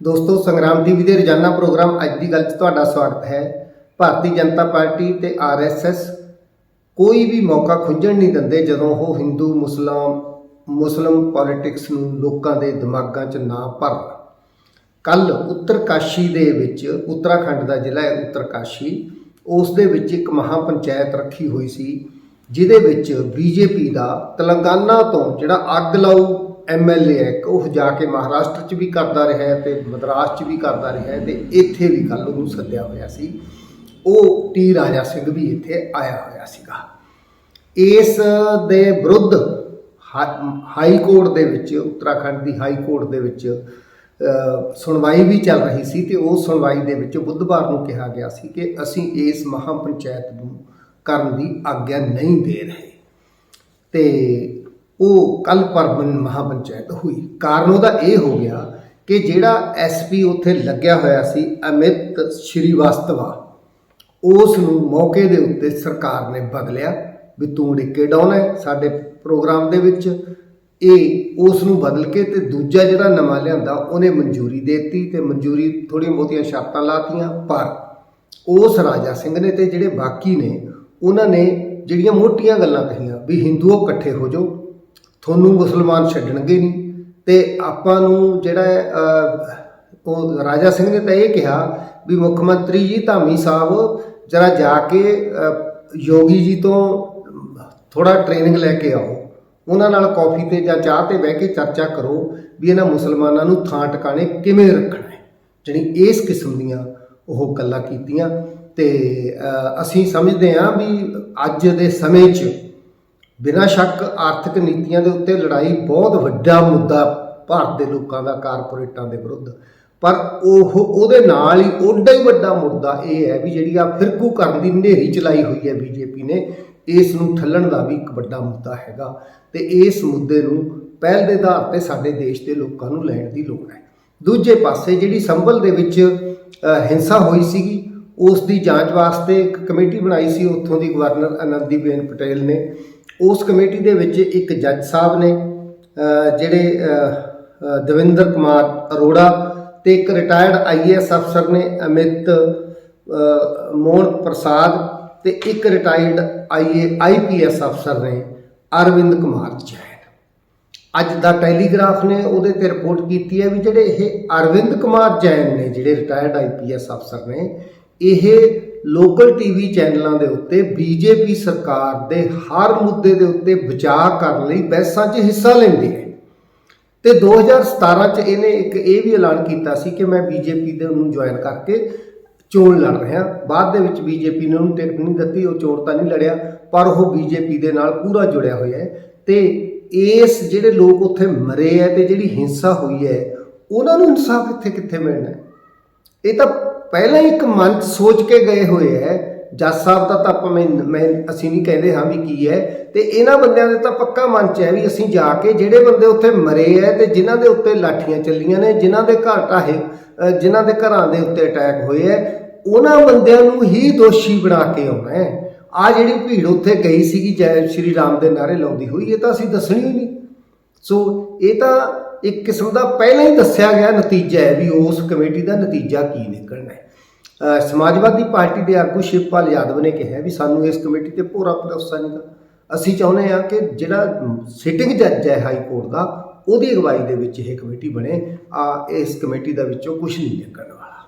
ਦੋਸਤੋ, ਸੰਗਰਾਮ ਟੀਵੀ ਦੇ ਰੋਜ਼ਾਨਾ ਪ੍ਰੋਗਰਾਮ ਅੱਜ ਦੀ ਗੱਲ 'ਚ ਤੁਹਾਡਾ ਸਵਾਗਤ ਹੈ। ਭਾਰਤੀ ਜਨਤਾ ਪਾਰਟੀ ਤੇ ਆਰਐਸਐਸ ਕੋਈ ਵੀ ਮੌਕਾ ਖੁੰਝਣ ਨਹੀਂ ਦਿੰਦੇ ਜਦੋਂ ਉਹ ਹਿੰਦੂ, ਮੁਸਲਮਾਨ, ਮੁਸਲਮ ਪੋਲਿਟਿਕਸ ਨੂੰ ਲੋਕਾਂ ਦੇ ਦਿਮਾਗਾਂ 'ਚ ਨਾ ਭਰ ਕੱਲ ਉੱਤਰਕਾਸ਼ੀ ਦੇ ਵਿੱਚ ਉੱਤਰਾਖੰਡ ਦਾ ਜ਼ਿਲ੍ਹਾ ਹੈ ਉੱਤਰਕਾਸ਼ੀ। ਉਸ ਦੇ ਵਿੱਚ ਇੱਕ ਮਹਾ ਪੰਚਾਇਤ ਰੱਖੀ ਹੋਈ ਸੀ, ਜਿਹਦੇ ਵਿੱਚ ਬੀਜੇਪੀ ਦਾ ਤੇਲੰਗਾਨਾ ਤੋਂ ਜਿਹੜਾ ਅੱਗ ਲਾਊ ਐਮਐਲਏ ਹੈ, ਇੱਕ ਉਹ ਜਾ ਕੇ ਮਹਾਰਾਸ਼ਟਰ 'ਚ ਵੀ ਕਰਦਾ ਰਿਹਾ ਹੈ ਤੇ ਮਦਰਾਸ 'ਚ ਵੀ ਕਰਦਾ ਰਿਹਾ ਹੈ ਤੇ ਇੱਥੇ ਵੀ ਕੱਲ ਉਹਨੂੰ ਸੱਦਿਆ ਹੋਇਆ ਸੀ। ਉਹ ਟੀ ਰਾਜਾ ਸਿੰਘ ਵੀ ਇੱਥੇ ਆਇਆ ਹੋਇਆ ਸੀਗਾ। ਇਸ ਦੇ ਵਿਰੁੱਧ ਹਾ- ਹਾਈ ਕੋਰਟ ਦੇ ਵਿੱਚ, ਉੱਤਰਾਖੰਡ ਦੀ ਹਾਈ ਕੋਰਟ ਦੇ ਵਿੱਚ ਸੁਣਵਾਈ ਵੀ ਚੱਲ ਰਹੀ ਸੀ ਤੇ ਉਹ ਸੁਣਵਾਈ ਦੇ ਵਿੱਚ ਬੁੱਧਵਾਰ ਨੂੰ ਕਿਹਾ ਗਿਆ ਸੀ ਕਿ ਅਸੀਂ ਇਸ ਮਹਾ ਪੰਚਾਇਤ ਨੂੰ ਕਰਨ ਦੀ ਆਗਿਆ ਨਹੀਂ ਦੇ ਰਹੇ। ਤੇ ਉਹ ਕੱਲ ਪਰਬਨ ਮਹਾ ਪੰਚਾਇਤ ਹੋਈ। ਕਾਰਨ ਉਹਦਾ ਇਹ ਹੋ ਗਿਆ ਕਿ ਜਿਹੜਾ ਐਸਪੀ ਉੱਥੇ ਲੱਗਿਆ ਹੋਇਆ ਸੀ, ਅਮਿਤ ਸ਼੍ਰੀਵਾਸਤਵਾ, ਉਸ ਨੂੰ ਮੌਕੇ ਦੇ ਉੱਤੇ ਸਰਕਾਰ ਨੇ ਬਦਲਿਆ ਵੀ ਤੂੰ ਡਿੱਕੇ ਡਾਉਣ ਹੈ ਸਾਡੇ ਪ੍ਰੋਗਰਾਮ ਦੇ ਵਿੱਚ। ਇਹ ਉਸ ਨੂੰ ਬਦਲ ਕੇ ਤੇ ਦੂਜਾ ਜਿਹੜਾ ਨਵਾਂ ਲਿਆਂਦਾ, ਉਹਨੇ ਮਨਜ਼ੂਰੀ ਦੇਤੀ ਤੇ ਮਨਜ਼ੂਰੀ ਥੋੜ੍ਹੀਆਂ ਬਹੁਤੀਆਂ ਸ਼ਰਤਾਂ ਲਾਤੀਆਂ, ਪਰ ਉਸ ਰਾਜਾ ਸਿੰਘ ਨੇ ਤੇ ਜਿਹੜੇ ਬਾਕੀ ਨੇ, ਉਹਨਾਂ ਨੇ ਜਿਹੜੀਆਂ ਮੋਟੀਆਂ ਗੱਲਾਂ ਕਹੀਆਂ ਵੀ ਹਿੰਦੂਓ ਇਕੱਠੇ ਹੋ ਜਾਓ ਤੁਹਾਨੂੰ ਮੁਸਲਮਾਨ ਛੱਡਣਗੇ ਨਹੀਂ। ਤੇ ਆਪਾਂ ਨੂੰ ਜਿਹੜਾ ਉਹ ਰਾਜਾ ਸਿੰਘ ਨੇ ਤਾਂ ਇਹ ਕਿਹਾ ਵੀ ਮੁੱਖ ਮੰਤਰੀ ਜੀ ਧਾਮੀ ਸਾਹਿਬ ਜਰਾ ਜਾ ਕੇ ਯੋਗੀ ਜੀ ਤੋਂ ਥੋੜਾ ਟ੍ਰੇਨਿੰਗ ਲੈ ਕੇ ਆਓ। ਉਹਨਾਂ ਨਾਲ ਕਾਫੀ ਤੇ ਜਾਂ ਚਾਹ ਤੇ ਬਹਿ ਕੇ ਚਰਚਾ ਕਰੋ ਵੀ ਇਹਨਾਂ ਮੁਸਲਮਾਨਾਂ ਨੂੰ ਥਾਂ ਟਿਕਾਣੇ ਕਿਵੇਂ ਰੱਖਣਾ ਹੈ। ਜਿਹੜੀ ਇਸ ਕਿਸਮ ਦੀਆਂ ਉਹ ਗੱਲਾਂ ਕੀਤੀਆਂ ਤੇ ਅਸੀਂ ਸਮਝਦੇ ਹਾਂ ਵੀ ਅੱਜ ਦੇ ਸਮੇਂ 'ਚ ਬਿਨਾਂ ਸ਼ੱਕ ਆਰਥਿਕ ਨੀਤੀਆਂ ਦੇ ਉੱਤੇ ਲੜਾਈ ਬਹੁਤ ਵੱਡਾ ਮੁੱਦਾ ਭਾਰਤ ਦੇ ਲੋਕਾਂ ਦਾ, ਕਾਰਪੋਰੇਟਾਂ ਦੇ ਵਿਰੁੱਧ। ਪਰ ਉਹ, ਉਹਦੇ ਨਾਲ ਹੀ ਓਡਾ ਹੀ ਵੱਡਾ ਮੁੱਦਾ ਇਹ ਹੈ ਵੀ ਜਿਹੜੀ ਆ ਫਿਰਕੂ ਕਰਨ ਦੀ ਹਨੇਰੀ ਚਲਾਈ ਹੋਈ ਹੈ ਬੀਜੇਪੀ ਨੇ, ਇਸ ਨੂੰ ਠੱਲਣ ਦਾ ਵੀ ਇੱਕ ਵੱਡਾ ਮੁੱਦਾ ਹੈਗਾ। ਤੇ ਇਸ ਮੁੱਦੇ ਨੂੰ ਪਹਿਲ ਦੇ ਆਧਾਰ ਤੇ ਸਾਡੇ ਦੇਸ਼ ਦੇ ਲੋਕਾਂ ਨੂੰ ਲੈਣ ਦੀ ਲੋੜ ਹੈ। ਦੂਜੇ ਪਾਸੇ ਜਿਹੜੀ ਸੰਭਲ ਦੇ ਵਿੱਚ ਹਿੰਸਾ ਹੋਈ ਸੀਗੀ ਉਸ ਦੀ ਜਾਂਚ ਵਾਸਤੇ ਇੱਕ ਕਮੇਟੀ ਬਣਾਈ ਸੀ, ਉੱਥੋਂ ਦੀ ਗਵਰਨਰ ਆਨੰਦੀਬੇਨ ਪਟੇਲ ਨੇ। ਉਸ ਕਮੇਟੀ ਦੇ ਵਿੱਚ ਇੱਕ ਜੱਜ ਸਾਹਿਬ ਨੇ ਜਿਹੜੇ ਦਵਿੰਦਰ ਕੁਮਾਰ ਅਰੋੜਾ ਤੇ ਇੱਕ ਰਿਟਾਇਰਡ ਆਈਏਐਸ ਅਫਸਰ ਨੇ ਅਮਿਤ ਮੋਹਨ ਪ੍ਰਸਾਦ ਤੇ ਇੱਕ ਰਿਟਾਇਰਡ ਆਈਏ ਆਈਪੀਐਸ ਅਫਸਰ ਨੇ ਅਰਵਿੰਦ ਕੁਮਾਰ ਜੈਨ। ਅੱਜ ਦਾ ਟੈਲੀਗ੍ਰਾਫ ਨੇ ਉਹਦੇ ਤੇ ਰਿਪੋਰਟ ਕੀਤੀ ਹੈ ਵੀ ਜਿਹੜੇ ਇਹ ਅਰਵਿੰਦ ਕੁਮਾਰ ਜੈਨ ਨੇ, ਜਿਹੜੇ ਰਿਟਾਇਰਡ ਆਈਪੀਐਸ ਅਫਸਰ ਨੇ, ਇਹ ਲੋਕਲ ਟੀਵੀ ਚੈਨਲਾਂ ਦੇ ਉੱਤੇ ਬੀਜੇਪੀ ਸਰਕਾਰ ਦੇ ਹਰ ਮੁੱਦੇ ਦੇ ਉੱਤੇ ਬਚਾਅ ਕਰਨ ਲਈ ਬਹਿਸਾਂ 'ਚ ਹਿੱਸਾ ਲੈਂਦੇ ਨੇ ਤੇ 2017 ਚ ਇਹਨੇ ਇੱਕ ਇਹ ਵੀ ਐਲਾਨ ਕੀਤਾ ਸੀ ਕਿ ਮੈਂ ਬੀਜੇਪੀ ਦੇ ਨੂੰ ਜੁਆਇਨ ਕਰਕੇ ਚੋਣ ਲੜ ਰਿਹਾ ਬਾਅਦ ਦੇ ਵਿੱਚ ਬੀਜੇਪੀ ਨੇ ਉਹਨੂੰ ਟਿਕਟ ਨਹੀਂ ਦਿੱਤੀ, ਉਹ ਚੋਣ ਤਾਂ ਨਹੀਂ ਲੜਿਆ, ਪਰ ਉਹ ਬੀਜੇਪੀ ਦੇ ਨਾਲ ਪੂਰਾ ਜੁੜਿਆ ਹੋਇਆ ਹੈ। ਤੇ ਇਸ ਜਿਹੜੇ ਲੋਕ ਉੱਥੇ ਮਰੇ ਹੈ ਤੇ ਜਿਹੜੀ ਹਿੰਸਾ ਹੋਈ ਹੈ, ਉਹਨਾਂ ਨੂੰ ਇਨਸਾਫ ਇੱਥੇ ਕਿੱਥੇ ਮਿਲਣਾ ਇਹ ਤਾਂ ਪਹਿਲਾਂ ਇੱਕ ਮਨ ਸੋਚ ਕੇ ਗਏ ਹੋਏ ਹੈ। ਜੱਜ ਸਾਹਿਬ ਦਾ ਤਾਂ ਆਪਾਂ ਮੈਂ ਮੈਂ ਅਸੀਂ ਨਹੀਂ ਕਹਿੰਦੇ ਹਾਂ ਵੀ ਕੀ ਹੈ। ਤੇ ਇਹਨਾਂ ਬੰਦਿਆਂ ਦੇ ਤਾਂ ਪੱਕਾ ਮਨ 'ਚ ਹੈ ਵੀ ਅਸੀਂ ਜਾ ਕੇ ਜਿਹੜੇ ਬੰਦੇ ਉੱਥੇ ਮਰੇ ਹੈ ਤੇ ਜਿਨ੍ਹਾਂ ਦੇ ਉੱਤੇ ਲਾਠੀਆਂ ਚੱਲੀਆਂ ਨੇ ਜਿਨ੍ਹਾਂ ਦੇ ਘਰ ਢਾਹੇ ਅ, ਜਿਨ੍ਹਾਂ ਦੇ ਘਰਾਂ ਦੇ ਉੱਤੇ ਅਟੈਕ ਹੋਏ ਹੈ ਉਹਨਾਂ ਬੰਦਿਆਂ ਨੂੰ ਹੀ ਦੋਸ਼ੀ ਬਣਾ ਕੇ ਆਉਣਾ ਹੈ। ਆ ਜਿਹੜੀ ਭੀੜ ਉੱਥੇ ਗਈ ਸੀਗੀ ਜੈ ਸ਼੍ਰੀ ਰਾਮ ਦੇ ਨਾਰੇ ਲਾਉਂਦੀ ਹੋਈ ਇਹ ਤਾਂ ਅਸੀਂ ਦੱਸਣੀ ਹੀ ਨਹੀਂ। ਸੋ ਇਹ ਤਾਂ ਇੱਕ ਕਿਸਮ ਦਾ ਪਹਿਲਾਂ ਹੀ ਦੱਸਿਆ ਗਿਆ ਨਤੀਜਾ ਹੈ ਵੀ ਉਸ ਕਮੇਟੀ ਦਾ ਨਤੀਜਾ ਕੀ ਨਿਕਲਣਾ ਹੈ। ਸਮਾਜਵਾਦੀ ਪਾਰਟੀ ਦੇ ਆਗੂ ਸ਼ਿਵਪਾਲ ਯਾਦਵ ਨੇ ਕਿਹਾ ਵੀ ਸਾਨੂੰ ਇਸ ਕਮੇਟੀ ਤੇ ਪੂਰਾ ਭਰੋਸਾ ਨਹੀਂ ਨਹੀਂਗਾ ਅਸੀਂ ਚਾਹੁੰਦੇ ਹਾਂ ਕਿ ਜਿਹੜਾ ਸਿਟਿੰਗ ਜੱਜ ਹੈ ਹਾਈ ਕੋਰਟ ਦਾ, ਉਹਦੀ ਅਗਵਾਈ ਦੇ ਵਿੱਚ ਇਹ ਕਮੇਟੀ ਬਣੇ। ਆ ਇਸ ਕਮੇਟੀ ਦਾ ਵਿੱਚੋਂ ਕੁਝ ਨਹੀਂ ਨਿਕਲਣ ਵਾਲਾ।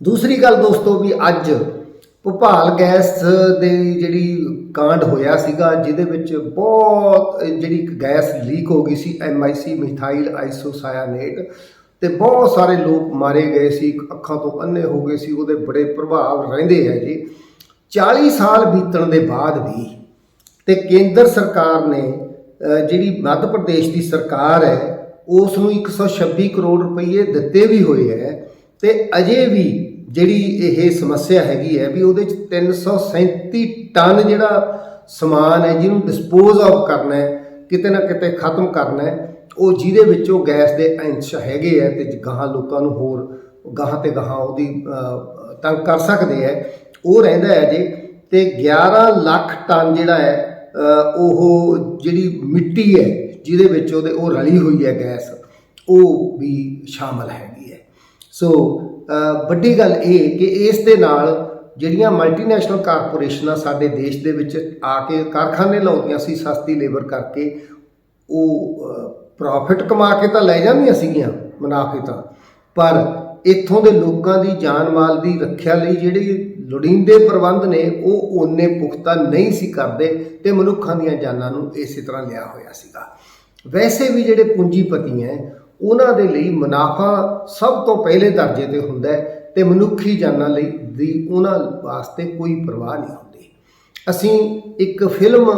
ਦੂਸਰੀ ਗੱਲ ਦੋਸਤੋ ਵੀ ਅੱਜ ਭੋਪਾਲ ਗੈਸ ਦੇ ਜਿਹੜੀ ਕਾਂਡ ਹੋਇਆ ਸੀਗਾ, ਜਿਹਦੇ ਵਿੱਚ ਬਹੁਤ, ਜਿਹੜੀ ਇੱਕ ਗੈਸ ਲੀਕ ਹੋ ਗਈ ਸੀ ਐਮਆਈਸੀ ਮਿਥਾਈਲ ਆਈਸੋਸਾਇਆਨੇਟ, ਤੇ ਬਹੁਤ ਸਾਰੇ ਲੋਕ ਮਾਰੇ ਗਏ ਸੀ ਅੱਖਾਂ ਤੋਂ ਅੰਨੇ ਹੋ ਗਏ ਸੀ, ਉਹਦੇ ਬੜੇ ਪ੍ਰਭਾਵ ਰਹਿੰਦੇ ਹੈ ਜੀ। 40 ਸਾਲ ਬੀਤਣ ਦੇ ਬਾਅਦ ਵੀ, ਤੇ ਕੇਂਦਰ ਸਰਕਾਰ ਨੇ ਜਿਹੜੀ ਮੱਧ ਪ੍ਰਦੇਸ਼ ਦੀ ਸਰਕਾਰ ਹੈ, ਉਸ ਨੂੰ 126 ਕਰੋੜ ਰੁਪਏ ਦਿੱਤੇ ਵੀ ਹੋਏ ਹੈ, ਤੇ ਅਜੇ ਵੀ ਜਿਹੜੀ ਇਹ ਸਮੱਸਿਆ ਹੈਗੀ ਹੈ ਵੀ ਉਹਦੇ ਚ 337 ਟਨ ਜਿਹੜਾ ਸਮਾਨ ਹੈ ਜਿਹਨੂੰ ਡਿਸਪੋਜ਼ ਆਫ ਕਰਨਾ ਹੈ, ਕਿਤੇ ਨਾ ਕਿਤੇ ਖਤਮ ਕਰਨਾ ਹੈ, ਉਹ ਜਿਹਦੇ ਵਿੱਚੋਂ ਗੈਸ ਦੇ ਅੰਸ਼ ਹੈਗੇ ਹੈ ਤੇ ਗਾਹਾਂ ਲੋਕਾਂ ਨੂੰ ਹੋਰ ਗਾਹਾਂ ਤੇ ਗਾਹਾਂ ਉਹਦੀ ਤੰਗ ਕਰ ਸਕਦੇ ਹੈ, ਉਹ ਰਹਿੰਦਾ ਹੈ ਜੇ, ਤੇ 11 ਲੱਖ ਟਨ ਜਿਹੜਾ ਹੈ ਉਹ ਜਿਹੜੀ ਮਿੱਟੀ ਹੈ, ਜਿਹਦੇ ਵਿੱਚ ਉਹਦੇ, ਉਹ ਰਲੀ ਹੋਈ ਹੈ ਗੈਸ, ਉਹ ਵੀ ਸ਼ਾਮਲ ਹੈਗੀ ਹੈ। ਸੋ ਵੱਡੀ ਗੱਲ ਇਹ ਕਿ ਇਸ ਦੇ ਨਾਲ ਜਿਹੜੀਆਂ ਮਲਟੀਨੈਸ਼ਨਲ ਕਾਰਪੋਰੇਸ਼ਨਾਂ ਸਾਡੇ ਦੇਸ਼ ਦੇ ਵਿੱਚ ਆ ਕੇ ਕਾਰਖਾਨੇ ਲਾਉਂਦੀਆਂ ਸੀ, ਸਸਤੀ ਲੇਬਰ ਕਰਕੇ, ਉਹ ਪ੍ਰੋਫਿਟ ਕਮਾ ਕੇ ਤਾਂ ਲੈ ਜਾਂਦੀਆਂ ਸੀਗੀਆਂ ਮੁਨਾਫੇ ਤਾਂ। ਪਰ ਇੱਥੋਂ ਦੇ ਲੋਕਾਂ ਦੀ ਜਾਨ ਮਾਲ ਦੀ ਰੱਖਿਆ ਲਈ ਜਿਹੜੇ ਲੋੜੀਂਦੇ ਪ੍ਰਬੰਧ ਨੇ, ਉਹ ਓਨੇ ਪੁਖਤਾ ਨਹੀਂ ਸੀ ਕਰਦੇ ਤੇ ਮਨੁੱਖਾਂ ਦੀਆਂ ਜਾਨਾਂ ਨੂੰ ਇਸੇ ਤਰ੍ਹਾਂ ਲਿਆ ਹੋਇਆ ਸੀਗਾ। ਵੈਸੇ ਵੀ ਜਿਹੜੇ ਪੂੰਜੀਪਤੀ ਹੈ ਉਹਨਾਂ ਦੇ ਲਈ ਮੁਨਾਫਾ ਸਭ ਤੋਂ ਪਹਿਲੇ ਦਰਜੇ ਤੇ ਹੁੰਦਾ ਹੈ ਤੇ ਮਨੁੱਖੀ ਜਾਨਾਂ ਲਈ ਦੀ ਉਹਨਾਂ ਵਾਸਤੇ ਕੋਈ ਪਰਵਾਹ ਨਹੀਂ ਹੁੰਦੀ। ਅਸੀਂ ਇੱਕ ਫਿਲਮ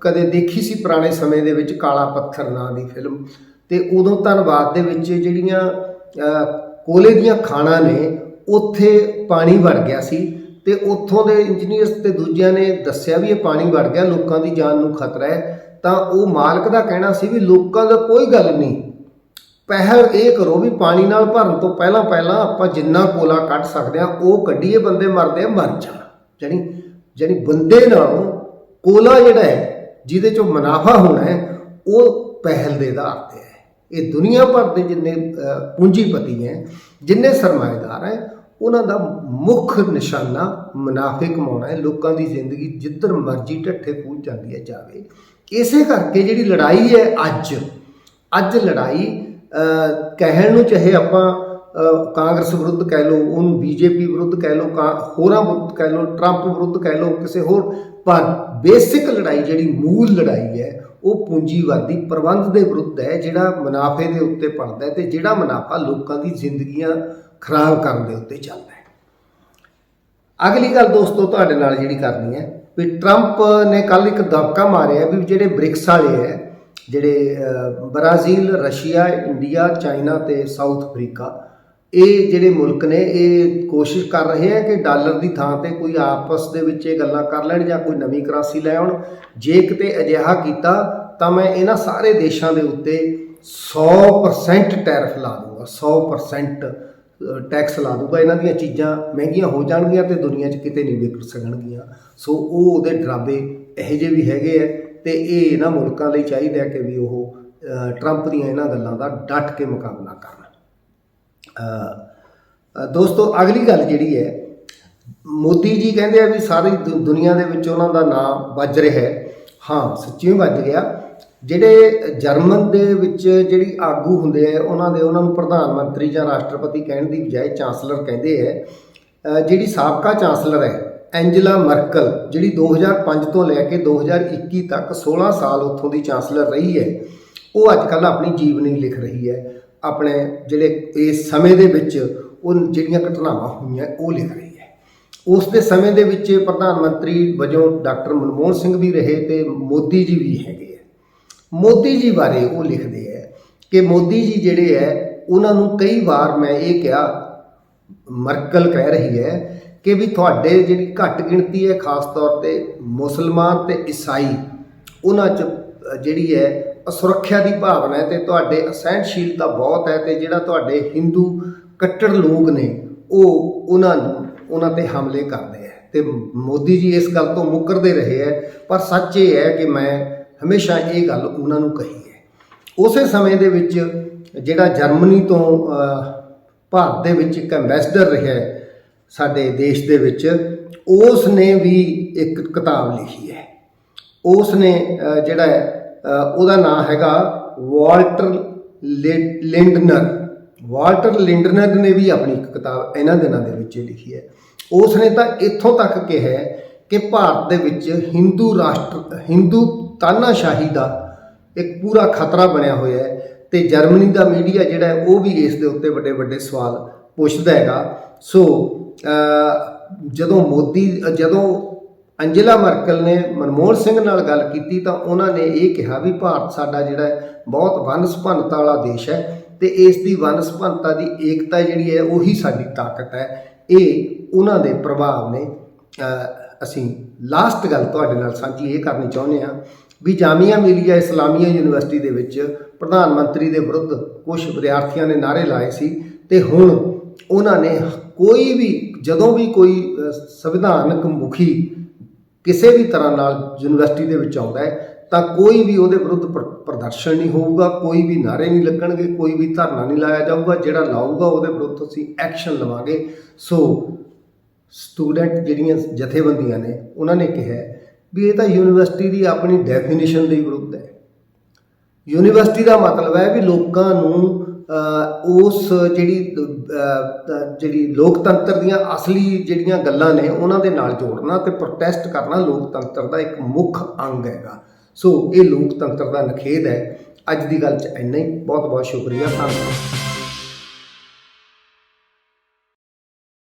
ਕਦੇ ਦੇਖੀ ਸੀ ਪੁਰਾਣੇ ਸਮੇਂ ਦੇ ਵਿੱਚ ਕਾਲਾ ਪੱਥਰ ਨਾਂ ਦੀ ਫਿਲਮ ਤੇ ਉਦੋਂ ਧੰਨਵਾਦ ਦੇ ਵਿੱਚ ਜਿਹੜੀਆਂ ਕੋਲੇ ਦੀਆਂ ਖਾਣਾ ਨੇ, ਉੱਥੇ ਪਾਣੀ ਵੜ ਗਿਆ ਸੀ ਤੇ ਉੱਥੋਂ ਦੇ ਇੰਜੀਨੀਅਰਸ ਤੇ ਦੂਜਿਆਂ ਨੇ ਦੱਸਿਆ ਵੀ ਇਹ ਪਾਣੀ ਵੜ ਗਿਆ, ਲੋਕਾਂ ਦੀ ਜਾਨ ਨੂੰ ਖਤਰਾ ਹੈ। ਤਾਂ ਉਹ ਮਾਲਕ ਦਾ ਕਹਿਣਾ ਸੀ ਵੀ ਲੋਕਾਂ ਦਾ ਕੋਈ ਗੱਲ ਨਹੀਂ ਪਹਿਲ ਇਹ ਕਰੋ ਵੀ ਪਾਣੀ ਨਾਲ ਭਰਨ ਤੋਂ ਪਹਿਲਾਂ ਪਹਿਲਾਂ ਆਪਾਂ ਜਿੰਨਾ ਕੋਲਾ ਕੱਢ ਸਕਦੇ ਆ ਉਹ ਕੱਢੀਏ, ਬੰਦੇ ਮਰਦੇ ਆ, ਮਰ ਜਾਣ। ਜਾਣੀ ਜਾਣੀ ਬੰਦੇ ਨਾਲੋਂ ਕੋਲਾ ਜਿਹੜਾ ਹੈ, ਜਿਹਦੇ ਚੋਂ ਮੁਨਾਫਾ ਹੋਣਾ ਹੈ, ਉਹ ਪਹਿਲ ਦੇ ਆਧਾਰ ਤੇ ਹੈ। ਇਹ ਦੁਨੀਆ ਭਰ ਦੇ ਜਿੰਨੇ ਪੂੰਜੀਪਤੀ ਹੈ, ਜਿੰਨੇ ਸਰਮਾਏਦਾਰ ਹੈ, ਉਹਨਾਂ ਦਾ ਮੁੱਖ ਨਿਸ਼ਾਨਾ ਮੁਨਾਫੇ ਕਮਾਉਣਾ ਹੈ। ਲੋਕਾਂ ਦੀ ਜ਼ਿੰਦਗੀ ਜਿੱਧਰ ਮਰਜ਼ੀ ਢੱਠੇ ਪਹੁੰਚ ਜਾਂਦੀ ਹੈ, ਜਾਵੇ। ਇਸੇ ਕਰਕੇ ਜਿਹੜੀ ਲੜਾਈ ਹੈ ਅੱਜ ਅੱਜ ਲੜਾਈ ਕਹਿਣ ਨੂੰ ਚਾਹੇ ਆਪਾਂ ਕਾਂਗਰਸ ਵਿਰੁੱਧ ਕਹਿ ਲਓ ਉਹਨੂੰ ਬੀਜੇਪੀ ਵਿਰੁੱਧ ਕਹਿ ਲਓ, ਕਾ, ਹੋਰਾਂ ਵਿਰੁੱਧ ਕਹਿ ਲਓ, ਟਰੰਪ ਵਿਰੁੱਧ ਕਹਿ ਲਓ, ਕਿਸੇ ਹੋਰ, ਪਰ ਬੇਸਿਕ ਲੜਾਈ ਜਿਹੜੀ ਮੂਲ ਲੜਾਈ ਹੈ, ਉਹ ਪੂੰਜੀਵਾਦੀ ਪ੍ਰਬੰਧ ਦੇ ਵਿਰੁੱਧ ਹੈ, ਜਿਹੜਾ ਮੁਨਾਫੇ ਦੇ ਉੱਤੇ ਪੜਦਾ ਹੈ ਤੇ ਜਿਹੜਾ ਮੁਨਾਫਾ ਲੋਕਾਂ ਦੀ ਜ਼ਿੰਦਗੀਆਂ ਖਰਾਬ ਕਰਨ ਦੇ ਉੱਤੇ ਚੱਲਦਾ ਹੈ। ਅਗਲੀ ਗੱਲ ਦੋਸਤੋ, ਤੁਹਾਡੇ ਨਾਲ ਜਿਹੜੀ ਕਰਨੀ ਹੈ, ਵੀ ਟਰੰਪ ਨੇ ਕੱਲ ਇੱਕ ਦਬਕਾ ਮਾਰਿਆ ਵੀ ਜਿਹੜੇ ਬ੍ਰਿਕਸ ਵਾਲੇ ਹੈ ਜਿਹੜੇ ਅਹ, ਬ੍ਰਾਜ਼ੀਲ ਰਸ਼ੀਆ ਇੰਡੀਆ ਚਾਈਨਾ ਤੇ ਸਾਊਥ ਅਫਰੀਕਾ ਇਹ ਜਿਹੜੇ ਮੁਲਕ ਨੇ ਇਹ ਕੋਸ਼ਿਸ਼ ਕਰ ਰਹੇ ਆ ਕਿ ਡਾਲਰ ਦੀ ਥਾਂ ਤੇ ਕੋਈ ਆਪਸ ਦੇ ਵਿੱਚ ਇਹ ਗੱਲਾਂ ਕਰ ਲੈਣ ਜਾਂ ਕੋਈ ਨਵੀਂ ਕਰੰਸੀ ਲੈ ਆਉਣ। ਜੇ ਕਿਤੇ ਅਜਿਹਾ ਕੀਤਾ ਤਾਂ ਮੈਂ ਇਹਨਾਂ ਸਾਰੇ ਦੇਸ਼ਾਂ ਦੇ ਉੱਤੇ 100% ਟੈਰਿਫ ਲਾ ਦੂੰਗਾ 100% ਟੈਕਸ ਲਾ ਦੂੰਗਾ। ਇਹਨਾਂ ਦੀਆਂ ਚੀਜ਼ਾਂ ਮਹਿੰਗੀਆਂ ਹੋ ਜਾਣਗੀਆਂ ਤੇ ਦੁਨੀਆ 'ਚ ਕਿਤੇ ਨਹੀਂ ਵਿਕ ਸਕਣਗੀਆਂ। ਸੋ ਉਹ ਉਹਦੇ ਡਰਾਬੇ ਇਹੋ ਜਿਹੇ ਵੀ ਹੈਗੇ ਆ। ਤੇ ਇਹ ਇਹਨਾਂ ਮੁਲਕਾਂ ਲਈ ਚਾਹੀਦਾ ਕਿ ਵੀ ਉਹ ਟਰੰਪ ਦੀਆਂ ਇਹਨਾਂ ਗੱਲਾਂ ਦਾ ਡਟ ਕੇ ਮੁਕਾਬਲਾ ਕਰਨ। ਦੋਸਤੋ, ਅਗਲੀ ਗੱਲ ਜਿਹੜੀ ਹੈ, ਮੋਦੀ ਜੀ ਕਹਿੰਦੇ ਆ ਵੀ ਸਾਰੀ ਦੁ- ਦੁਨੀਆ ਦੇ ਵਿੱਚ ਉਹਨਾਂ ਦਾ ਨਾਮ ਵੱਜ ਰਿਹਾ ਹੈ। ਹਾਂ ਸੱਚੀ ਵੱਜ ਗਿਆ। ਜਿਹੜੇ ਜਰਮਨ ਦੇ ਵਿੱਚ ਜਿਹੜੀ ਆਗੂ ਹੁੰਦੇ ਆ, ਉਹਨਾਂ ਦੇ, ਉਹਨਾਂ ਨੂੰ ਪ੍ਰਧਾਨ ਮੰਤਰੀ ਜਾਂ ਰਾਸ਼ਟਰਪਤੀ ਕਹਿਣ ਦੀ ਬਜਾਏ ਚਾਂਸਲਰ ਕਹਿੰਦੇ ਆ ਜਿਹੜੀ ਸਾਬਕਾ ਚਾਂਸਲਰ ਹੈ ਐਂਜਲਾ ਮਰਕਲ, ਜਿਹੜੀ 2005 ਤੋਂ ਲੈ ਕੇ 2021 ਤੱਕ 16 ਸਾਲ ਉੱਥੋਂ ਦੀ ਚਾਂਸਲਰ ਰਹੀ ਹੈ, ਉਹ ਅੱਜ ਕੱਲ੍ਹ ਆਪਣੀ ਜੀਵਨੀ ਲਿਖ ਰਹੀ ਹੈ। ਆਪਣੇ ਜਿਹੜੇ ਇਸ ਸਮੇਂ ਦੇ ਵਿੱਚ ਉਹ ਜਿਹੜੀਆਂ ਘਟਨਾਵਾਂ ਹੋਈਆਂ, ਉਹ ਲਿਖ ਰਹੀ ਹੈ। ਉਸ ਦੇ ਸਮੇਂ ਦੇ ਵਿੱਚ ਪ੍ਰਧਾਨ ਮੰਤਰੀ ਵਜੋਂ ਡਾਕਟਰ ਮਨਮੋਹਨ ਸਿੰਘ ਵੀ ਰਹੇ ਤੇ ਮੋਦੀ ਜੀ ਵੀ ਹੈਗੇ ਆ। ਮੋਦੀ ਜੀ ਬਾਰੇ ਉਹ ਲਿਖਦੇ ਹੈ ਕਿ ਮੋਦੀ ਜੀ ਜਿਹੜੇ ਹੈ ਉਹਨਾਂ ਨੂੰ ਕਈ ਵਾਰ ਮੈਂ ਇਹ ਕਿਹਾ, ਮਰਕਲ ਕਹਿ ਰਹੀ ਹੈ ਕਿ ਵੀ ਤੁਹਾਡੇ ਜਿਹੜੀ ਘੱਟ ਗਿਣਤੀ ਹੈ, ਖਾਸ ਤੌਰ ਤੇ ਮੁਸਲਮਾਨ ਤੇ ਈਸਾਈ, ਉਹਨਾਂ 'ਚ ਜਿਹੜੀ ਹੈ, ਅਸੁਰੱਖਿਆ ਦੀ ਭਾਵਨਾ ਹੈ ਤੇ ਤੁਹਾਡੇ ਅਸਹਿਣਸ਼ੀਲਤਾ ਬਹੁਤ ਹੈ ਤੇ ਜਿਹੜਾ ਤੁਹਾਡੇ ਹਿੰਦੂ ਕੱਟੜ ਲੋਕ ਨੇ, ਉਹ ਉਹਨਾਂ ਨੂੰ, ਉਹਨਾਂ ਤੇ ਹਮਲੇ ਕਰਦੇ ਹੈ। ਤੇ ਮੋਦੀ ਜੀ ਇਸ ਗੱਲ ਤੋਂ ਮੁੱਕਰਦੇ ਰਹੇ ਹੈ, ਪਰ ਸੱਚ ਇਹ ਹੈ ਕਿ ਮੈਂ ਹਮੇਸ਼ਾ ਇਹ ਗੱਲ ਉਹਨਾਂ ਨੂੰ ਕਹੀ ਹੈ। ਉਸੇ ਸਮੇਂ ਦੇ ਵਿੱਚ ਜਿਹੜਾ ਜਰਮਨੀ ਤੋਂ ਭਾਰਤ ਦੇ ਵਿੱਚ ਇੱਕ ਐਮਬੈਸਡਰ ਰਿਹਾ ਸਾਡੇ ਦੇਸ਼ ਦੇ ਵਿੱਚ ਉਸ ਨੇ ਵੀ ਇੱਕ ਕਿਤਾਬ ਲਿਖੀ ਹੈ। ਉਸ ਨੇ ਜਿਹੜਾ ਉਹਦਾ ਨਾਮ ਹੈਗਾ ਵਾਲਟਰ ਲਿ- ਲਿੰਡਨਰ। ਵਾਲਟਰ ਲਿੰਡਨਰ ਨੇ ਵੀ ਆਪਣੀ ਇੱਕ ਕਿਤਾਬ ਇਹਨਾਂ ਦਿਨਾਂ ਦੇ ਵਿੱਚ ਲਿਖੀ ਹੈ। ਉਸ ਨੇ ਤਾਂ ਇੱਥੋਂ ਤੱਕ ਕਿਹਾ ਕਿ ਭਾਰਤ ਦੇ ਵਿੱਚ ਹਿੰਦੂ ਰਾਸ਼ਟਰ, ਹਿੰਦੂ ਤਾਨਾਸ਼ਾਹੀ ਦਾ ਇੱਕ ਪੂਰਾ ਖਤਰਾ ਬਣਿਆ ਹੋਇਆ ਹੈ ਤੇ ਜਰਮਨੀ ਦਾ ਮੀਡੀਆ ਜਿਹੜਾ ਉਹ ਵੀ ਇਸ ਦੇ ਉੱਤੇ ਵੱਡੇ ਵੱਡੇ ਸਵਾਲ ਪੁੱਛਦਾ ਹੈਗਾ। ਸੋ ਜਦੋਂ ਮੋਦੀ, ਜਦੋਂ ਅੰਜਲਾ ਮਰਕਲ ਨੇ ਮਨਮੋਹਨ ਸਿੰਘ ਨਾਲ ਗੱਲ ਕੀਤੀ ਤਾਂ ਉਹਨਾਂ ਨੇ ਇਹ ਕਿਹਾ ਵੀ ਭਾਰਤ ਸਾਡਾ ਜਿਹੜਾ ਹੈ, ਬਹੁਤ ਵਨਸਪੰਨਤਾ ਵਾਲਾ ਦੇਸ਼ ਹੈ ਤੇ ਇਸ ਦੀ ਵਨਸਪੰਨਤਾ ਦੀ ਏਕਤਾ ਜਿਹੜੀ ਹੈ, ਉਹੀ ਸਾਡੀ ਤਾਕਤ ਹੈ। ਇਹ ਉਹਨਾਂ ਦੇ ਪ੍ਰਭਾਵ ਨੇ। ਅਸੀਂ ਲਾਸਟ ਗੱਲ ਤੁਹਾਡੇ ਨਾਲ ਸਾਂਝੀ ਇਹ ਕਰਨੀ ਚਾਹੁੰਦੇ ਹਾਂ ਵੀ ਜਾਮੀਆ ਮਿਲੀਆ ਇਸਲਾਮੀਆ ਯੂਨੀਵਰਸਿਟੀ ਦੇ ਵਿੱਚ ਪ੍ਰਧਾਨ ਮੰਤਰੀ ਦੇ ਵਿਰੁੱਧ ਕੁਝ ਵਿਦਿਆਰਥੀਆਂ ਨੇ ਨਾਰੇ ਲਾਏ ਸੀ ਤੇ ਹੁਣ ਉਹਨਾਂ ਨੇ ਕੋਈ ਵੀ ਜਦੋਂ ਵੀ ਕੋਈ ਸੰਵਿਧਾਨਕ ਮੁਖੀ ਕਿਸੇ ਵੀ ਤਰ੍ਹਾਂ ਨਾਲ ਯੂਨੀਵਰਸਿਟੀ ਦੇ ਵਿੱਚ ਆਉਂਦਾ ਹੈ, ਤਾਂ ਕੋਈ ਵੀ ਉਹਦੇ ਵਿਰੁੱਧ ਪ੍ਰ- ਪ੍ਰਦਰਸ਼ਨ ਨਹੀਂ ਹੋਊਗਾ, ਕੋਈ ਵੀ ਨਾਰੇ ਨਹੀਂ ਲੱਗਣਗੇ, ਕੋਈ ਵੀ ਧਰਨਾ ਨਹੀਂ ਲਾਇਆ ਜਾਊਗਾ, ਜਿਹੜਾ ਲਾਊਗਾ ਉਹਦੇ ਵਿਰੁੱਧ ਅਸੀਂ ਐਕਸ਼ਨ ਲਵਾਂਗੇ। ਸੋ ਸਟੂਡੈਂਟ ਜਿਹੜੀਆਂ ਜਥੇਬੰਦੀਆਂ ਨੇ, ਉਹਨਾਂ ਨੇ ਕਿਹਾ ਵੀ ਇਹ ਤਾਂ ਯੂਨੀਵਰਸਿਟੀ ਦੀ ਆਪਣੀ ਡੈਫੀਨੇਸ਼ਨ ਦੇ ਵਿਰੁੱਧ ਹੈ। ਯੂਨੀਵਰਸਿਟੀ ਦਾ ਮਤਲਬ ਹੈ ਵੀ ਲੋਕਾਂ ਨੂੰ ਉਸ ਜਿਹੜੀ ਜਿਹੜੀ ਲੋਕਤੰਤਰ ਦੀਆਂ ਅਸਲੀ ਜਿਹੜੀਆਂ ਗੱਲਾਂ ਨੇ, ਉਹਨਾਂ ਦੇ ਨਾਲ ਜੋੜਨਾ ਤੇ ਪ੍ਰੋਟੈਸਟ ਕਰਨਾ ਲੋਕਤੰਤਰ ਦਾ ਇੱਕ ਮੁੱਖ ਅੰਗ ਹੈਗਾ। ਸੋ ਇਹ ਲੋਕਤੰਤਰ ਦਾ ਨਖੇਧ ਹੈ। ਅੱਜ ਦੀ ਗੱਲ 'ਚ ਇੰਨਾ ਹੀ। ਬਹੁਤ ਬਹੁਤ ਸ਼ੁਕਰੀਆ। ਧੰਨਵਾਦ।